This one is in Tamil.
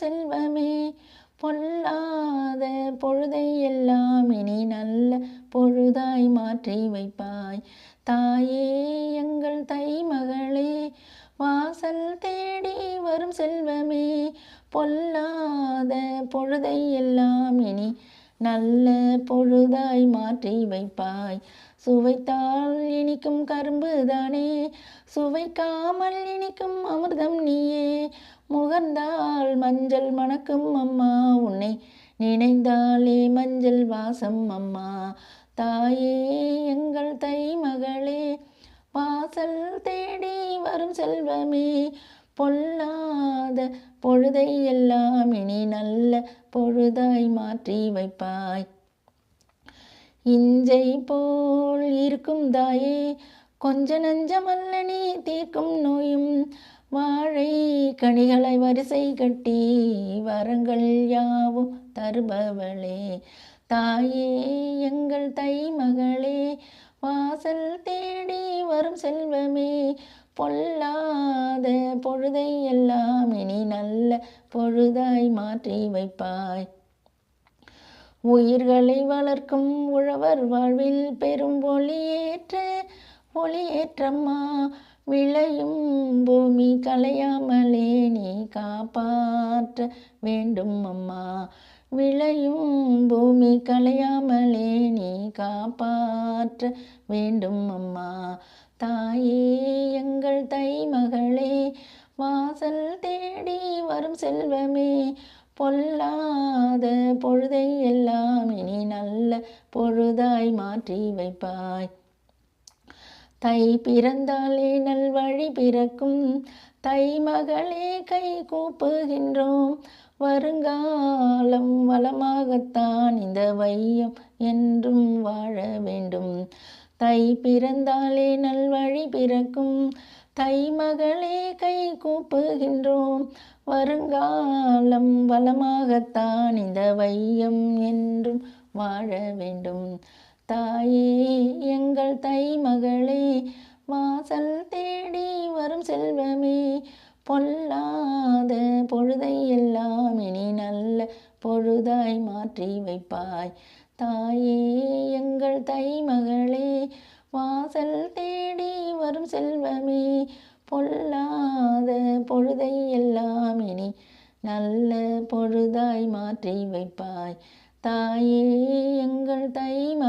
செல்வமே பொல்லாத பொழுதை எல்லாம் இனி நல்ல பொழுதாய் மாற்றி வைப்பாய். தாயே எங்கள் தை மகளே வாசல் தேடி வரும் செல்வமே பொல்லாத பொழுதை எல்லாம் இனி நல்ல பொழுதாய் மாற்றி வைப்பாய். சுவைத்தால் இனிக்கும் கரும்பு தானே சுவைக்காமல் இனிக்கும் அமிர்தம் நீயே வந்தால் மஞ்சள் மணக்கும் அம்மா உன்னை நினைந்தாலே மஞ்சள் வாசம் அம்மா. தாயே எங்கள் தை மகளே வாசல் தேடி வரும் செல்வமே. பொல்லாத பொழுதை எல்லாம் இனி நல்ல பொழுதாய் மாற்றி வைப்பாய். இஞ்சை போல் இருக்கும் தாயே கொஞ்ச நஞ்சமல்ல நீ தீர்க்கும் நோயும். வாழை கனிகளை வரிசை கட்டி வரங்கள் யாவும் தருபவளே. தாயே எங்கள் தை மகளே வாசல் தேடி வரும் செல்வமே. பொல்லாத பொழுதை எல்லாம் இனி நல்ல பொழுதாய் மாற்றி வைப்பாய். உயிர்களை வளர்க்கும் உழவர் வாழ்வில் பெரும் ஒளியேற்ற ஒளியேற்றம்மா விளையும் பூமி கலையாமலே நீ காப்பாற்ற வேண்டும் அம்மா. விளையும் பூமி கலையாமலே நீ காப்பாற்ற வேண்டும் அம்மா. தாயே எங்கள் தை மகளே வாசல் தேடி வரும் செல்வமே பொல்லாத பொழுதை எல்லாம் இனி நல்ல பொழுதாய் மாற்றி வைப்பாய். தை பிறந்தாலே நல்வழி பிறக்கும். தை மகளே கை கூப்புகின்றோம். வருங்காலம் வளமாகத்தான் இந்த வையம் என்றும் வாழ வேண்டும். தை பிறந்தாலே நல்வழி பிறக்கும். தை மகளே கை கூப்புகின்றோம். வருங்காலம் வளமாகத்தான் இந்த வையம் என்றும் வாழ வேண்டும். தாயே பொல்லாத பொழுதை எல்லாம் இனி நல்ல பொழுதாய் மாற்றி வைப்பாய். தாயே எங்கள் தை மகளே வாசல் தேடி வரும் செல்வமே பொல்லாத பொழுதை எல்லாம் இனி நல்ல பொழுதாய் மாற்றி வைப்பாய். தாயே எங்கள் தை மகளே